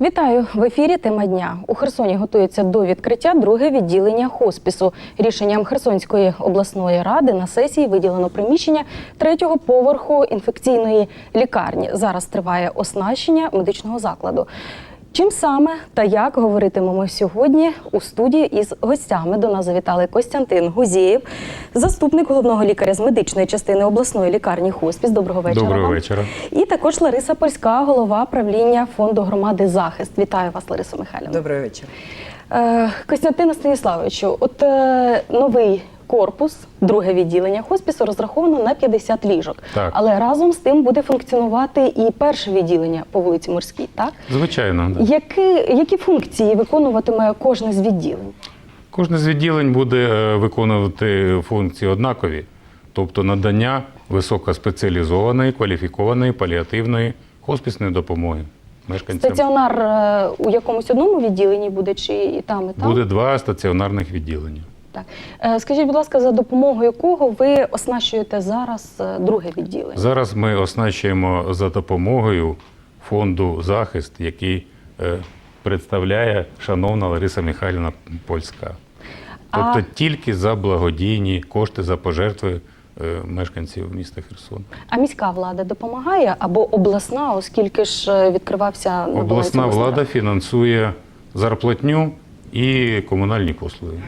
Вітаю в ефірі. Тема дня у Херсоні готується до відкриття друге відділення хоспісу. Рішенням Херсонської обласної ради на сесії виділено приміщення третього поверху інфекційної лікарні. Зараз триває оснащення медичного закладу. Чим саме та як говоритимемо сьогодні у студії із гостями. До нас завітали Костянтин Гузєєв, заступник головного лікаря з медичної частини обласної лікарні хоспіс. Доброго вечора. Доброго вечора. І також Лариса Польська, голова правління фонду громади захист. Вітаю вас, Лариса Михайлівна. Добрий вечір. Е, Костянтина Станіславовичу, от е, новий корпус, друге відділення хоспісу розраховано на 50 ліжок. Так. Але разом з тим буде функціонувати і перше відділення по вулиці Морській. Так Звичайно, да. які, які функції виконуватиме кожне з відділень? кожне з відділень буде е, виконувати функції однакові, тобто надання високоспеціалізованої, кваліфікованої паліативної хоспісної допомоги мешканцям. Стаціонар е, у якомусь одному відділенні буде чи і там, і там? Буде два стаціонарних відділення. Так. Е, Скажіть, будь ласка, за допомогою кого ви оснащуєте зараз е, друге відділення? Зараз ми оснащуємо за допомогою фонду захист, який е, представляє шановна Лариса Михайлівна Польська. Тобто А- тільки за благодійні кошти за пожертви мешканців міста Херсон. А міська влада допомагає або обласна, оскільки ж відкривався Обласна влада фінансує зарплатню і комунальні послуги.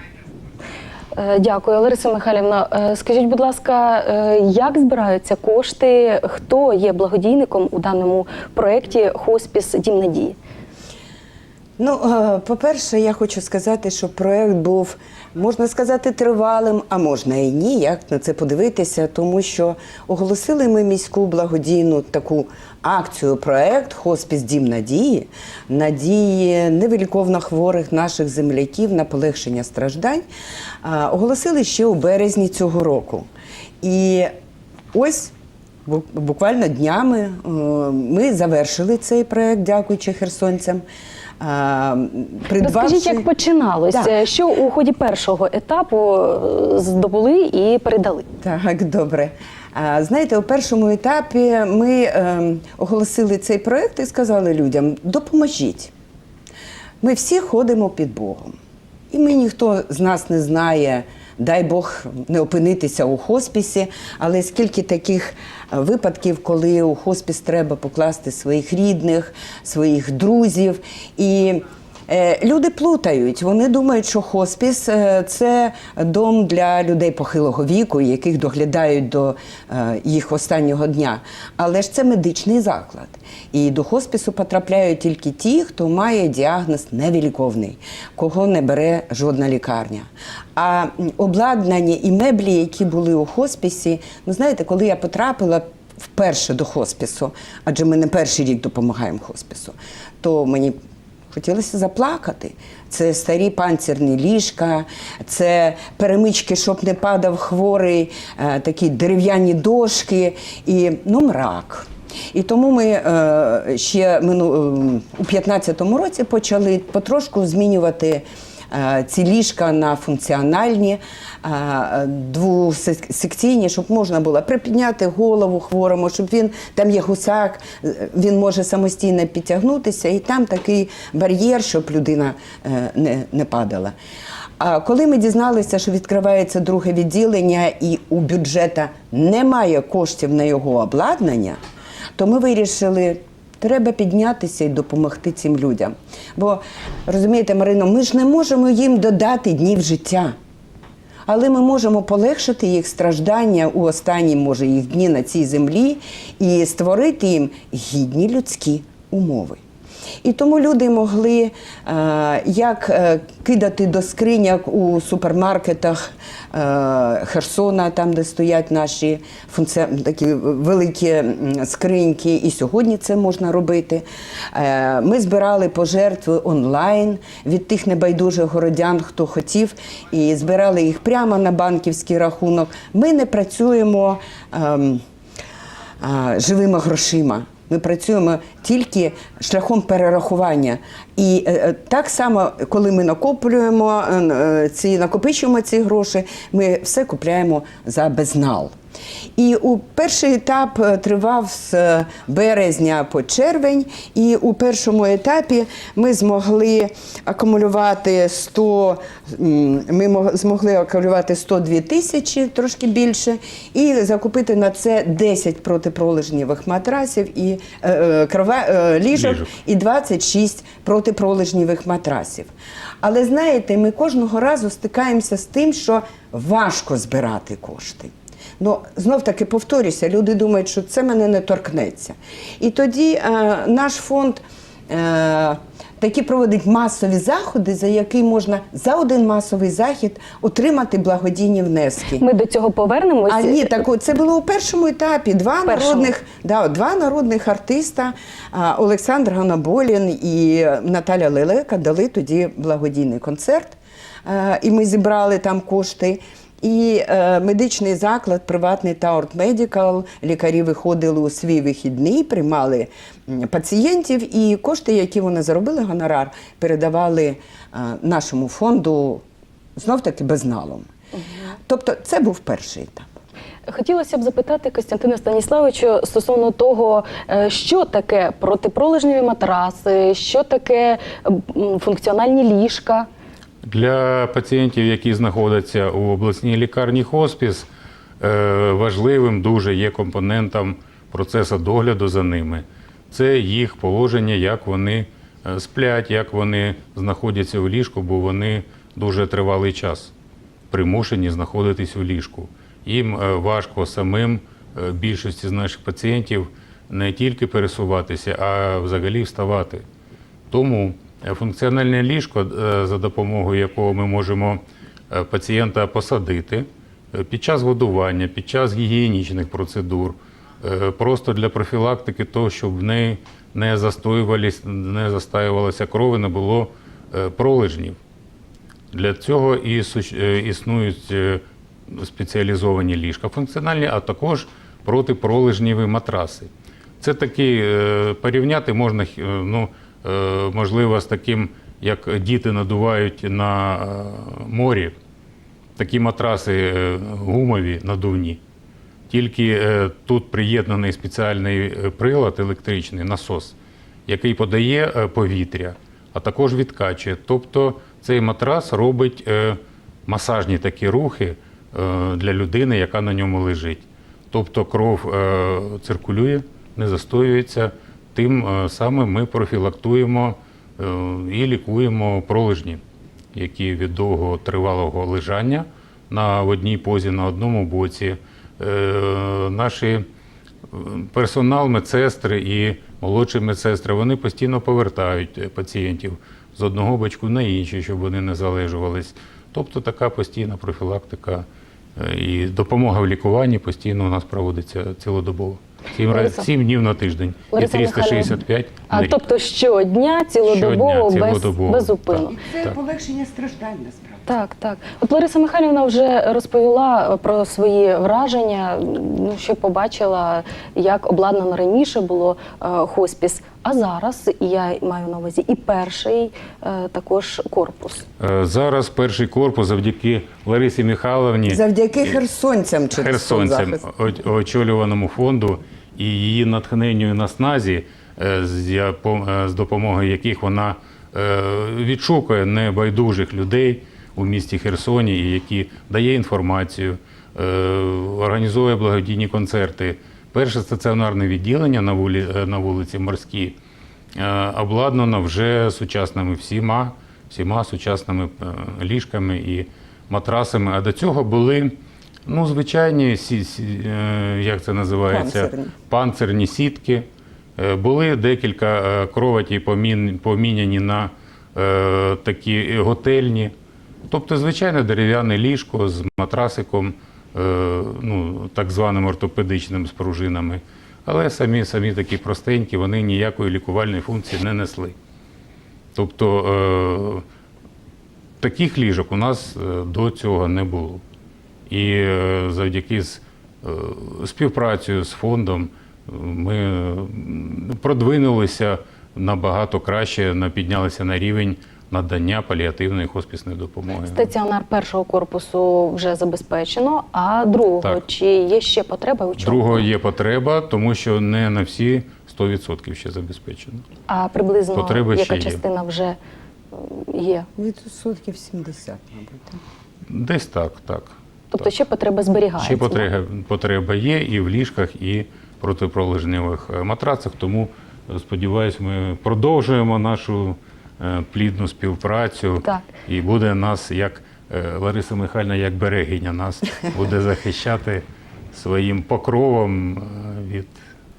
Е, Дякую, Лариса Михайлівна. Е, Скажіть, будь ласка, е, як збираються кошти? Хто є благодійником у даному проєкті Хоспіс Дім Надії? Ну, е, по-перше, я хочу сказати, що проект був, можна сказати, тривалим, а можна і ні, як на це подивитися, тому що оголосили ми міську благодійну таку акцію, проект Хоспіс Дім Надії, надії невиліковно хворих наших земляків на полегшення страждань. Оголосили ще у березні цього року. І ось Буквально днями е, ми завершили цей проект, дякуючи херсонцям. А, придбавши- Розкажіть, як починалося? Так. Що у ході першого етапу е, здобули і передали? Так, добре. Знаєте, у першому етапі ми е, оголосили цей проект і сказали людям: допоможіть. Ми всі ходимо під Богом. І ми ніхто з нас не знає, дай Бог не опинитися у хоспісі, але скільки таких е, випадків, коли у хоспіс треба покласти своїх рідних, своїх друзів. І Люди плутають. Вони думають, що хоспіс е, це дом для людей похилого віку, яких доглядають до е, їх останнього дня. Але ж це медичний заклад. І до хоспісу потрапляють тільки ті, хто має діагноз невіліковний, кого не бере жодна лікарня. А обладнання і меблі, які були у хоспісі, ну знаєте, коли я потрапила вперше до хоспісу, адже ми не перший рік допомагаємо хоспісу, то мені Хотілося заплакати. Це старі панцирні ліжка, це перемички, щоб не падав хворий, е, такі дерев'яні дошки і ну, мрак. І тому ми е, ще мину, е, у 15-му році почали потрошку змінювати ці ліжка на функціональні, е, двосекційні, щоб можна було припідняти голову хворому, щоб він там є гусак, е, він може самостійно підтягнутися, і там такий бар'єр, щоб людина е, не, не падала. А коли ми дізналися, що відкривається друге відділення і у бюджета немає коштів на його обладнання, то ми вирішили. Треба піднятися і допомогти цим людям. Бо розумієте, Марино, ми ж не можемо їм додати днів життя. Але ми можемо полегшити їх страждання у останні, може, їх дні на цій землі і створити їм гідні людські умови. І тому люди могли е, як е, кидати до скриняк у супермаркетах е, Херсона, там, де стоять наші функці... такі великі скриньки, і сьогодні це можна робити. Ми збирали пожертви онлайн від тих небайдужих городян, хто хотів, і збирали їх прямо на банківський рахунок. Ми не працюємо. ем, живими грошима. Ми працюємо тільки шляхом перерахування. І е, е, так само, коли ми накоплюємо е, ці, накопичуємо ці гроші, ми все купляємо за безнал. І у перший етап тривав з березня по червень, і у першому етапі ми змогли акумулювати 100, м, ми мог- змогли акумулювати 102 тисячі, трошки більше, і закупити на це 10 протипролежнєвих матрасів і е, е, крова, е, ліжок, Ліжок. і 26 протипролежнєвих матрасів. Але знаєте, ми кожного разу стикаємося з тим, що важко збирати кошти. Ну, знов таки повторюся, люди думають, що це мене не торкнеться. І тоді е, наш фонд е, такі проводить масові заходи, за які можна за один масовий захід отримати благодійні внески. Ми до цього повернемось. А ні, так це було у першому етапі. Два Першому. народних, да, два народних артиста Олександр Ганаболін і Наталя Лелека дали тоді благодійний концерт. І ми зібрали там кошти. І е, медичний заклад, приватний Таурт Медикал, лікарі виходили у свій вихідний, приймали пацієнтів, і кошти, які вони заробили, гонорар, передавали е, нашому фонду знов таки безналом. Тобто це був перший етап. Хотілося б запитати Костянтина Станіславовичу стосовно того, е, що таке протипролежневі матраси, що таке функціональні ліжка. Для пацієнтів, які знаходяться у обласній лікарні хоспіс, е, важливим дуже є компонентом процесу догляду за ними. Це їх положення, як вони е, сплять, як вони знаходяться у ліжку, бо вони дуже тривалий час примушені знаходитись у ліжку. Їм е, важко самим більшості з наших пацієнтів не тільки пересуватися, а взагалі вставати. Тому функціональне ліжко, е, за допомогою якого ми можемо е, пацієнта посадити е, під час годування, під час гігієнічних процедур, е, просто для профілактики того, щоб в неї не застоювались, не застаювалася кров не було е, пролежнів. Для цього і е, існують е, спеціалізовані ліжка функціональні, а також протипролежніві матраси. Це такі е, порівняти можна е, ну, е, можливо з таким, як діти надувають на е, морі. Такі матраси е, гумові надувні. Тільки е, тут приєднаний спеціальний е, прилад електричний насос, який подає е, повітря, а також відкачує. Тобто цей матрас робить е, масажні такі рухи е, для людини, яка на ньому лежить. Тобто кров е, циркулює, не застоюється. Тим е, самим ми профілактуємо е, і лікуємо пролежні, які від довго тривалого лежання на одній позі на одному боці. Е, Наші персонал, медсестри і молодші медсестри, вони постійно повертають пацієнтів з одного бочку на інший, щоб вони не залежувались. Тобто така постійна профілактика і допомога в лікуванні постійно у нас проводиться цілодобово. Сім, раз- сім днів на тиждень і Лариса 365 А тобто щодня, цілодобово, Щодня, без, цілодобово. без упину. І Це Так. полегшення страждань насправді. Так, так. От Лариса Михайлівна вже розповіла про свої враження, ну, що побачила, як обладнано раніше було е, хоспіс. А зараз я маю на увазі і перший е, також корпус. Е, Зараз перший корпус завдяки Ларисі Михайловні Завдяки херсонцям через херсонцям, очолюваному фонду і її натхненню і насназі, е, з я- по- е, з допомогою яких вона е, відшукує небайдужих людей у місті Херсоні, які дає інформацію, е, організовує благодійні концерти. Перше стаціонарне відділення на вулі- е, на вулиці Морській е, обладнано вже сучасними всіма, всіма сучасними е, ліжками і матрасами. А до цього були ну, звичайні як це називається, Панцирні. панцирні сітки. Були декілька кроваті поміняні на такі готельні. Тобто, звичайне дерев'яне ліжко з матрасиком, ну, так званим ортопедичним з. Але самі, самі такі простенькі, вони ніякої лікувальної функції не несли. Тобто е, таких ліжок у нас е, до цього не було. І е, завдяки з, е, співпрацею з фондом е, ми продвинулися набагато краще, піднялися на рівень надання паліативної хоспісної допомоги. Стаціонар першого корпусу вже забезпечено, а другого Так. чи є ще потреба у чому? Другого є потреба, тому що не на всі 100% ще забезпечено. А приблизно Потреба яка ще є. частина вже е, є? Відсотків 70, мабуть. Десь так, так. Тобто так. ще потреба зберігається. Ще потреба, потреба є і в ліжках, і протипролежневих е, матрацах. Тому е, сподіваюся, ми продовжуємо нашу плідну співпрацю. Так. І буде нас, як е, Лариса Михайлівна, як берегиня, нас буде захищати своїм покровом е, від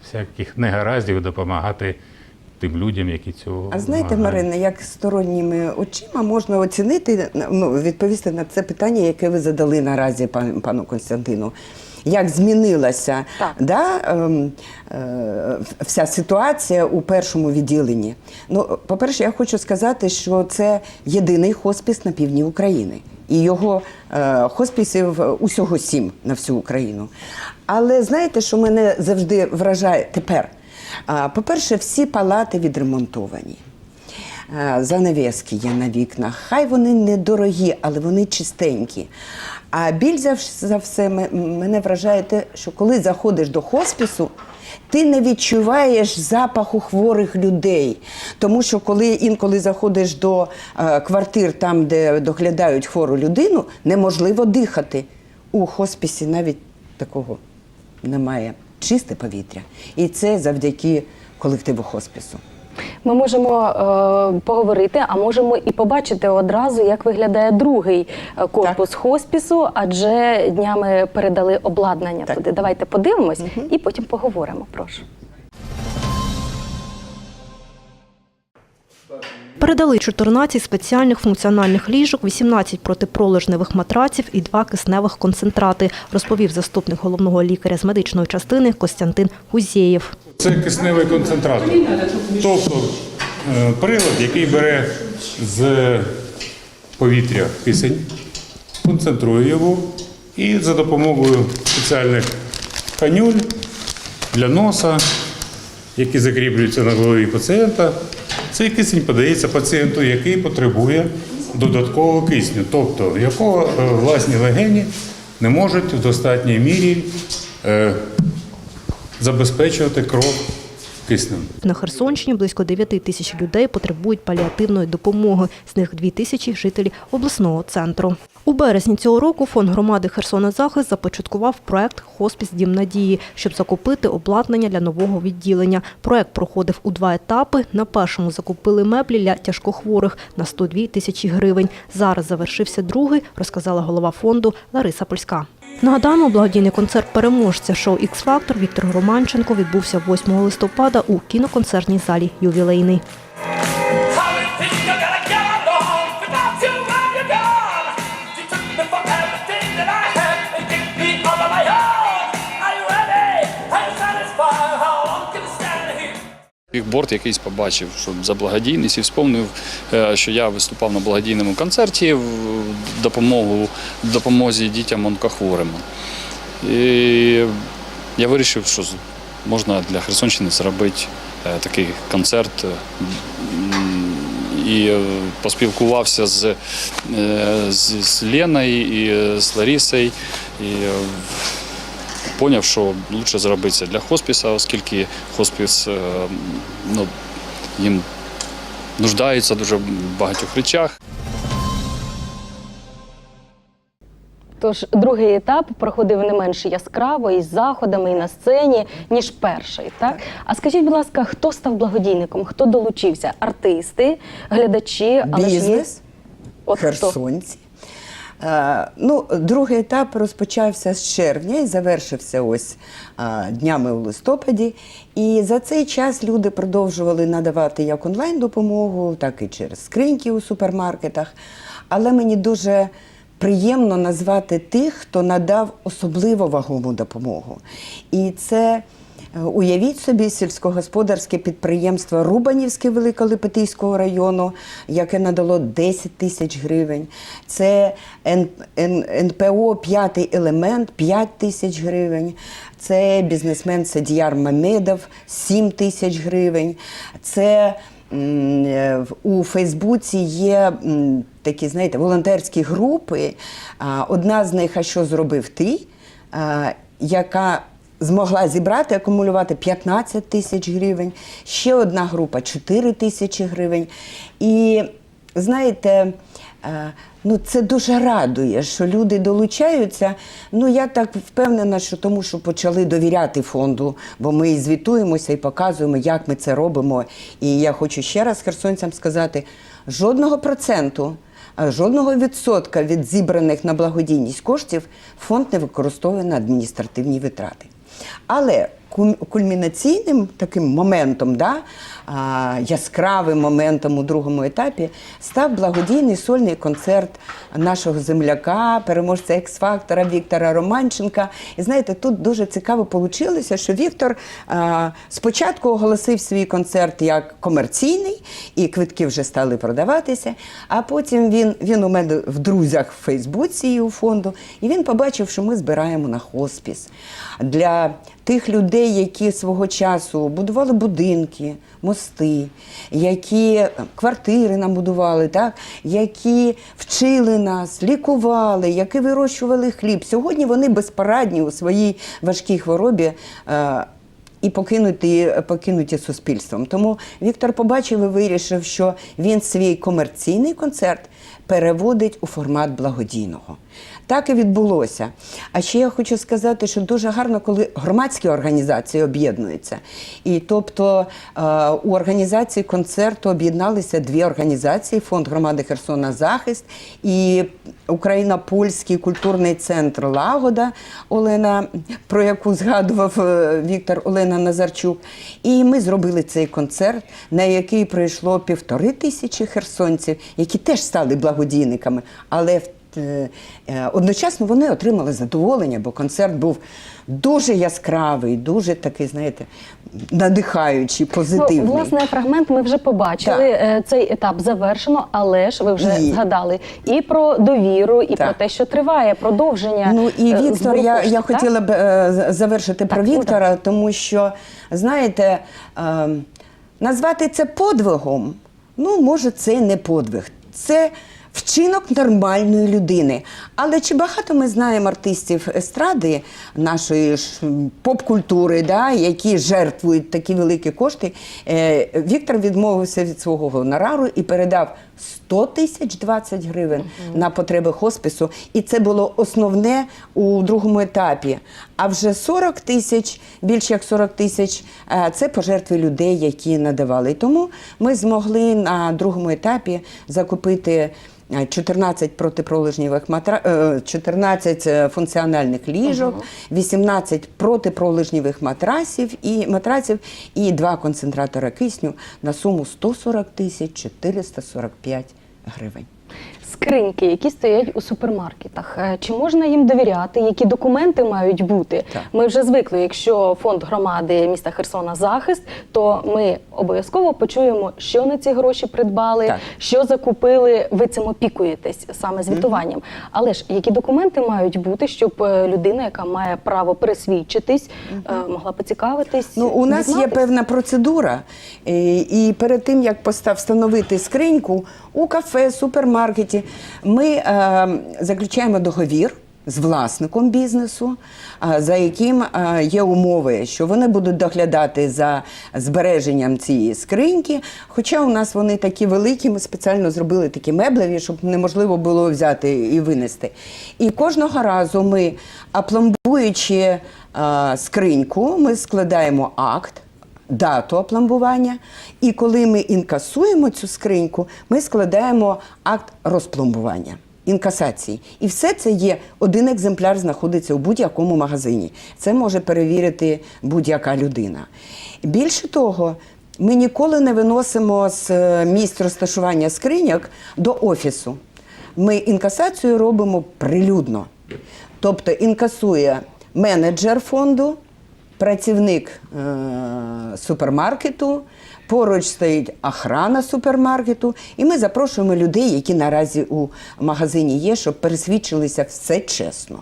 всяких негараздів, допомагати тим людям, які цього. А знаєте, вимагають. Марина, як сторонніми очима можна оцінити, ну, відповісти на це питання, яке ви задали наразі пан- пану Константину. Як змінилася Так. да, ем, е, вся ситуація у першому відділенні? Ну, по-перше, я хочу сказати, що це єдиний хоспіс на півдні України. І його е, хоспісів усього сім на всю Україну. Але знаєте, що мене завжди вражає тепер? По-перше, всі палати відремонтовані. Е, Занавески є на вікнах. Хай вони недорогі, але вони чистенькі. А більш за все мене вражає те, що коли заходиш до хоспісу, ти не відчуваєш запаху хворих людей. Тому що коли інколи заходиш до е, квартир, там, де доглядають хвору людину, неможливо дихати. У хоспісі навіть такого немає. Чисте повітря. І це завдяки колективу хоспісу. Ми можемо е, поговорити, а можемо і побачити одразу, як виглядає другий корпус корпус хоспісу, адже днями передали обладнання Так. туди. Давайте подивимось і потім поговоримо. Прошу. Передали 14 спеціальних функціональних ліжок, 18 протипролежневих матраців і 2 кисневих концентрати, розповів заступник головного лікаря з медичної частини Костянтин Гузєєв. Це кисневий концентратор. Тобто е, прилад, який бере з повітря кисень, концентрує його і за допомогою спеціальних канюль для носа, які закріплюються на голові пацієнта, цей кисень подається пацієнту, який потребує додаткового кисню, тобто якого е, власні легені не можуть в достатній мірі е, забезпечувати кров киснем. На Херсонщині близько 9 тисяч людей потребують паліативної допомоги. З них 2 тисячі жителі обласного центру. У березні цього року фонд громади Херсона Захист започаткував проект Хоспіс Дім надії, щоб закупити обладнання для нового відділення. Проект проходив у два етапи. На першому закупили меблі для тяжкохворих на 102 тисячі гривень. Зараз завершився другий, розказала голова фонду Лариса Польська. Нагадаємо, благодійний концерт переможця шоу Ікс Фактор Віктор Романченко відбувся 8 листопада у кіноконцертній залі Ювілейний. Бігборд якийсь побачив, що за благодійність і вспомнив, е, що я виступав на благодійному концерті в допомогу допомозі дітям онкохворим. І я вирішив, що можна для Херсонщини зробити е, такий концерт. е, І поспілкувався з, з, з Леною і з Ларісою. І поняв, що краще зробити це для хоспіса, оскільки хоспіс е, ну, їм нуждається дуже в багатьох речах. Тож другий етап проходив не менш яскраво із заходами і на сцені, ніж перший. Так а скажіть, будь ласка, хто став благодійником? Хто долучився? Артисти, глядачі, але ж є Бізнес, От херсонці. Е, ну, другий етап розпочався з червня і завершився ось е, днями у листопаді. І за цей час люди продовжували надавати як онлайн-допомогу, так і через скриньки у супермаркетах. Але мені дуже приємно назвати тих, хто надав особливо вагому допомогу. І це Е, Уявіть собі сільськогосподарське підприємство Рубанівське Великолипетійського району, яке надало 10 тисяч гривень. Це НПО П'ятий елемент 5 тисяч гривень. Це бізнесмен Садіяр Мамедов 7 тисяч гривень. Це е, у Фейсбуці є такі, знаєте, волонтерські групи. Одна з них, а що зробив ти, яка змогла зібрати, акумулювати 15 тисяч гривень, ще одна група 4 тисячі гривень. І знаєте, е, ну це дуже радує, що люди долучаються. Ну я так впевнена, що тому, що почали довіряти фонду, бо ми звітуємося і показуємо, як ми це робимо. І я хочу ще раз херсонцям сказати: жодного проценту. е, Жодного відсотка від зібраних на благодійність коштів фонд не використовує на адміністративні витрати. Але кульмінаційним таким моментом, да, яскравим моментом у другому етапі став благодійний сольний концерт нашого земляка, переможця Екс-фактора Віктора Романченка. І знаєте, тут дуже цікаво вийшло, що Віктор спочатку оголосив свій концерт як комерційний, і квитки вже стали продаватися. А потім він, він у мене в друзях в Фейсбуці і у фонду, і він побачив, що ми збираємо на хоспіс для тих людей, які свого часу будували будинки, мости, які квартири нам будували, так? які вчили нас, лікували, які вирощували хліб. Сьогодні вони безпорадні у своїй важкій хворобі. е, і покинуті, покинуті суспільством. Тому Віктор побачив і вирішив, що він свій комерційний концерт переводить у формат благодійного. Так і відбулося. А ще я хочу сказати, що дуже гарно, коли громадські організації об'єднуються. І тобто е, у організації концерту об'єдналися дві організації: Фонд громади Херсона Захист і Україно-Польський культурний центр Лагода Олена, про яку згадував е, Віктор Олена Назарчук. І ми зробили цей концерт, на який прийшло півтори тисячі херсонців, які теж стали благодійниками. Але в Одночасно вони отримали задоволення, бо концерт був дуже яскравий, дуже такий, знаєте, надихаючий, позитивний. Ну, власне, фрагмент ми вже побачили. Так. Е, Цей етап завершено, але ж ви вже І- згадали і про довіру, і Так. про те, що триває продовження. Ну і е, Віктор, збору я, я хотіла б е, завершити про Так, ну, Віктора, тому що, знаєте, е, назвати це подвигом, ну, може, це не подвиг. Це вчинок нормальної людини. Але чи багато ми знаємо артистів естради нашої поп-культури, да, які жертвують такі великі кошти? Е, Віктор відмовився від свого гонорару і передав 100 тисяч 20 гривень на потреби хоспису. І це було основне у другому етапі. А вже 40 тисяч, більше як 40 тисяч, е, це пожертви людей, які надавали. І тому ми змогли на другому етапі закупити. е, 14 протипролежневих матра... е, 14 е, функціональних ліжок, 18 протипролежневих матрасів і матрасів і два концентратора кисню на суму 140 тисяч 445 гривень. Скриньки, які стоять у супермаркетах. Е, Чи можна їм довіряти? Які документи мають бути? Так. Ми вже звикли, якщо фонд громади міста Херсона захист, то ми обов'язково почуємо, що на ці гроші придбали, Так. що закупили. Ви цим опікуєтесь саме звітуванням. Але ж які документи мають бути, щоб е, людина, яка має право пересвідчитись, е, могла поцікавитись? Ну, у нас є певна процедура, і перед тим як постав встановити скриньку у кафе, супермаркеті, ми е, заключаємо договір. З власником бізнесу, а, за яким а, є умови, що вони будуть доглядати за збереженням цієї скриньки. Хоча у нас вони такі великі, ми спеціально зробили такі меблеві, щоб неможливо було взяти і винести. І кожного разу ми, апломбуючи а, скриньку, ми складаємо акт дату опломбування. І коли ми інкасуємо цю скриньку, ми складаємо акт розпломбування. Інкасації. І все це є, один екземпляр знаходиться у будь-якому магазині. Це може перевірити будь-яка людина. Більше того, ми ніколи не виносимо з е, місць розташування скриняк до офісу. Ми інкасацію робимо прилюдно. Тобто інкасує менеджер фонду, працівник е- супермаркету, поруч стоїть охрана супермаркету, і ми запрошуємо людей, які наразі у магазині є, щоб пересвідчилися все чесно.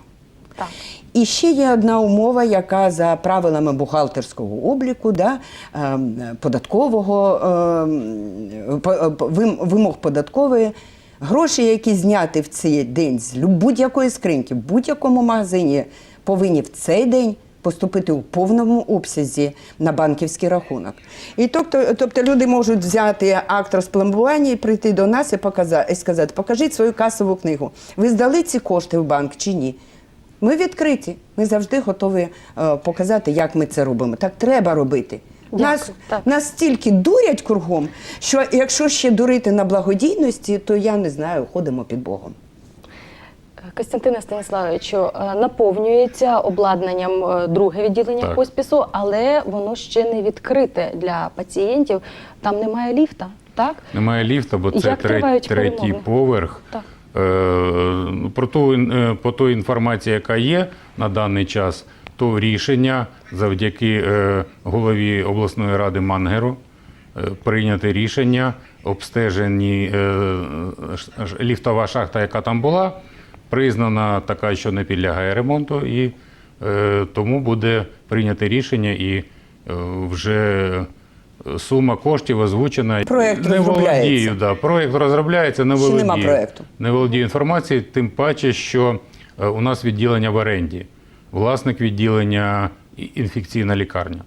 Так. І ще є одна умова, яка за правилами бухгалтерського обліку, да, ем, податкового ем, вим- вимог податкової. Гроші, які зняті в цей день з будь-якої скриньки, в будь-якому магазині, повинні в цей день поступити у повному обсязі на банківський рахунок. І тобто, тобто люди можуть взяти акт розпломбування і прийти до нас і, показати, і сказати, покажіть свою касову книгу. Ви здали ці кошти в банк чи ні? Ми відкриті. Ми завжди готові е, показати, як ми це робимо. Так треба робити. Нас, Так. нас стільки дурять кругом, що якщо ще дурити на благодійності, то я не знаю, ходимо під Богом. Костянтине Станіславовичу, е, наповнюється обладнанням е, друге відділення Так. хоспісу, але воно ще не відкрите для пацієнтів. Там немає ліфта, так? Немає ліфта, бо це Як третій поверх. Так. Е, ну, Про ту, по той інформації, яка є на даний час, то рішення завдяки голові обласної ради Мангеру прийняте рішення, обстежені ліфтова шахта, яка там була, признана така, що не підлягає ремонту, і е, тому буде прийняте рішення і е, вже сума коштів озвучена. Проект не розробляється. володію, да. Проект розробляється, не Ще володію. нема проекту. Не володію інформацією, тим паче, що е, у нас відділення в оренді. Власник відділення інфекційна лікарня.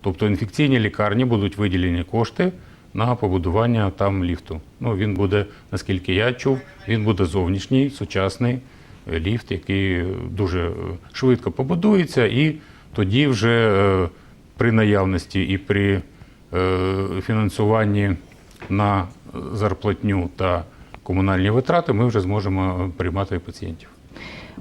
Тобто інфекційні лікарні будуть виділені кошти на побудування там ліфту. Ну, він буде, наскільки я чув, він буде зовнішній, сучасний е, ліфт, який е, дуже е, швидко побудується, і тоді вже е, при наявності і при е, фінансуванні на зарплатню та комунальні витрати ми вже зможемо приймати пацієнтів.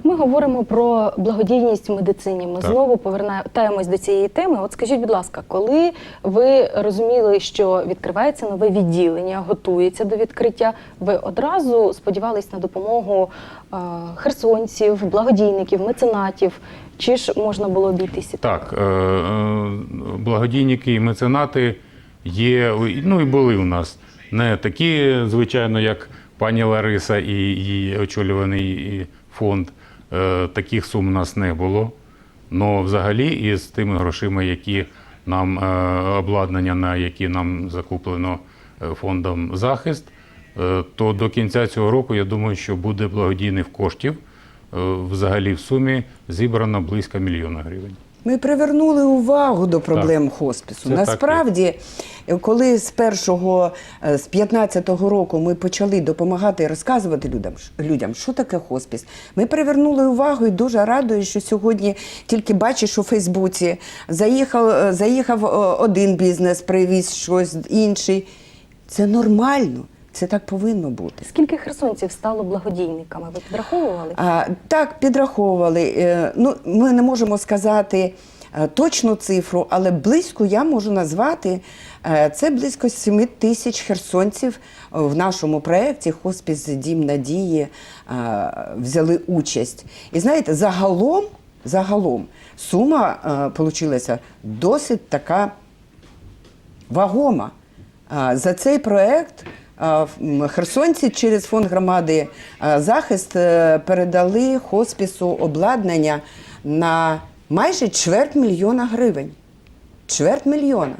Ми говоримо про благодійність в медицині. Ми Так. знову повертаємось до цієї теми. От скажіть, будь ласка, коли ви розуміли, що відкривається нове відділення, готується до відкриття, ви одразу сподівались на допомогу е, херсонців, благодійників, меценатів? Чи ж можна було обійтися? Так, е, е, благодійники і меценати є, ну і були у нас. Не такі, звичайно, як пані Лариса і її очолюваний фонд. Е, Таких сум у нас не було. Але взагалі, із тими грошима, які нам е, обладнання, на які нам закуплено е, фондом захист, то до кінця цього року я думаю, що буде благодійних коштів. Взагалі в сумі зібрано близько мільйона гривень. Ми привернули увагу до проблем хоспісу. Це так Насправді, коли з першого, е, з 15-го року ми почали допомагати і розказувати людям, людям, що таке хоспіс, ми привернули увагу і дуже радую, що сьогодні тільки бачиш у Фейсбуці, заїхав, е, заїхав е, один бізнес, привіз щось інший. Це нормально, це так повинно бути. Скільки херсонців стало благодійниками? Ви підраховували? А, так, підраховували. Е, Ну, ми не можемо сказати е, точну цифру, але близько я можу назвати. Е, Це близько 7 тисяч херсонців в нашому проєкті Хоспіс Дім Надії взяли участь. І знаєте, загалом, загалом сума вийшла досить така вагома. А, За цей проект м, херсонці через фонд громади захист е, передали хоспісу обладнання на майже чверть мільйона гривень. Чверть мільйона.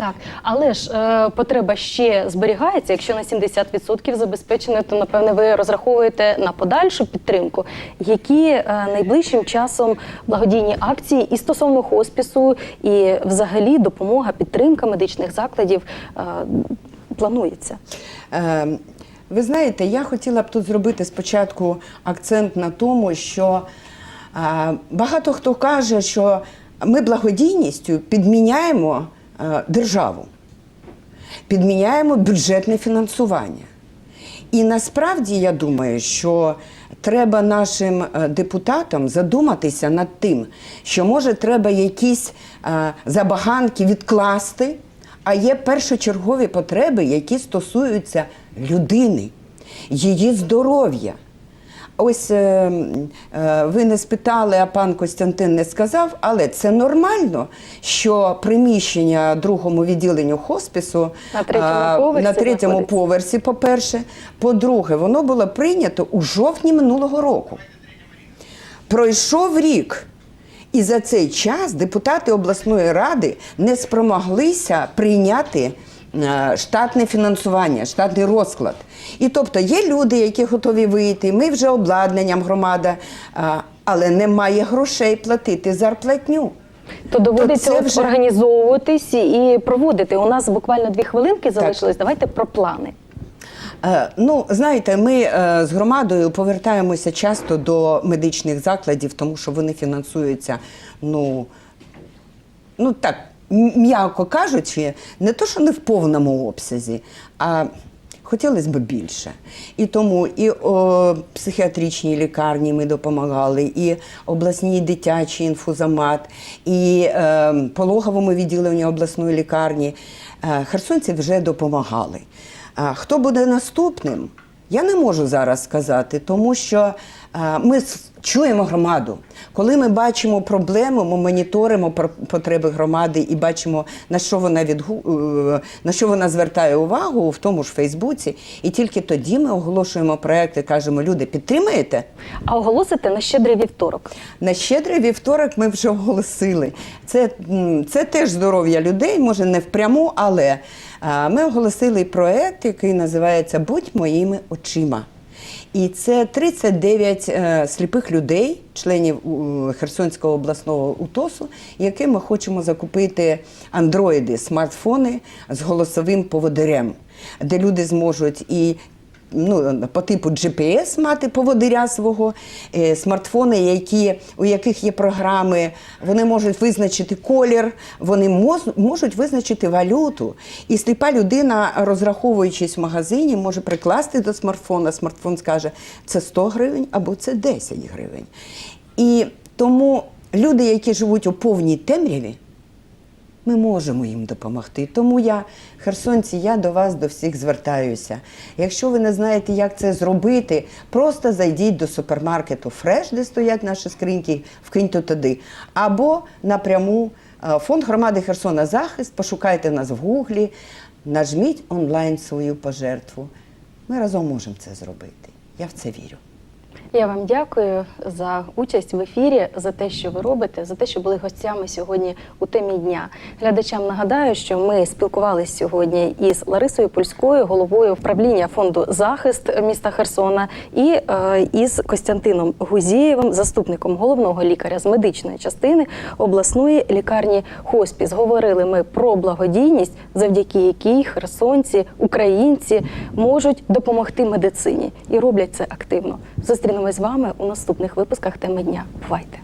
Так, але ж е, потреба ще зберігається. Якщо на 70% забезпечено, то напевне ви розраховуєте на подальшу підтримку. Які е, найближчим часом благодійні акції і стосовно хоспісу, і взагалі допомога, підтримка медичних закладів е, планується? Е, Ви знаєте, я хотіла б тут зробити спочатку акцент на тому, що е, багато хто каже, що ми благодійністю підміняємо е, державу, підміняємо бюджетне фінансування. І насправді я думаю, що треба нашим е, депутатам задуматися над тим, що може треба якісь е, забаганки відкласти, а є першочергові потреби, які стосуються людини, її здоров'я. Ось е, е, ви не спитали, а пан Костянтин не сказав, але це нормально, що приміщення другому відділенню хоспісу На третьому поверсі на третьому поверсі, по-перше. По-друге, воно було прийнято у жовтні минулого року. Пройшов рік. І за цей час депутати обласної ради не спромоглися прийняти е, штатне фінансування, штатний розклад. І тобто є люди, які готові вийти. Ми вже обладнанням громада, е, але немає грошей платити зарплатню. То доводиться от вже- організовуватись і проводити. У нас буквально дві хвилинки залишились. Давайте про плани. Е, Ну, знаєте, ми е, з громадою повертаємося часто до медичних закладів, тому що вони фінансуються, ну, ну так, м'яко кажучи, не то, що не в повному обсязі, а хотілося б більше. І тому і о, психіатричній лікарні ми допомагали, і обласній дитячий інфузомат, і е, пологовому відділенню обласної лікарні. Е, херсонці вже допомагали. А хто буде наступним? Я не можу зараз сказати, тому що ми чуємо громаду. Коли ми бачимо проблему, ми моніторимо потреби громади і бачимо, на що вона відгу... е, на що вона звертає увагу в тому ж Фейсбуці. І тільки тоді ми оголошуємо проекти, кажемо, люди, підтримуєте? А оголосите на щедрий вівторок. На щедрий вівторок ми вже оголосили. Це, це теж здоров'я людей, може не впряму, але ми оголосили проект, який називається Будь моїми очима. І це 39 е, сліпих людей, членів Херсонського обласного УТОСу, яким ми хочемо закупити андроїди, смартфони з голосовим поводирем, де люди зможуть і ну, по типу GPS мати поводиря свого, е, смартфони, які, у яких є програми, вони можуть визначити колір, вони можуть визначити валюту. І сліпа людина, розраховуючись в магазині, може прикласти до смартфона. Смартфон скаже, це 100 гривень або це 10 гривень. І тому люди, які живуть у повній темряві, ми можемо їм допомогти. Тому я, херсонці, я до вас, до всіх звертаюся. Якщо ви не знаєте, як це зробити, просто зайдіть до супермаркету Фреш, де стоять наші скриньки, вкиньте туди. Або напряму е, фонд громади Херсона Захист, пошукайте нас в Гуглі, нажміть онлайн свою пожертву. Ми разом можемо це зробити. Я в це вірю. Я вам дякую за участь в ефірі, за те, що ви робите, за те, що були гостями сьогодні у темі дня. Глядачам нагадаю, що ми спілкувалися сьогодні із Ларисою Польською, головою управління фонду захист міста Херсона, і е, із Костянтином Гузієвим, заступником головного лікаря з медичної частини обласної лікарні Хоспіс. Говорили ми про благодійність, завдяки якій херсонці, українці можуть допомогти медицині і роблять це активно. Зустрінемось з вами у наступних випусках теми дня. Бувайте!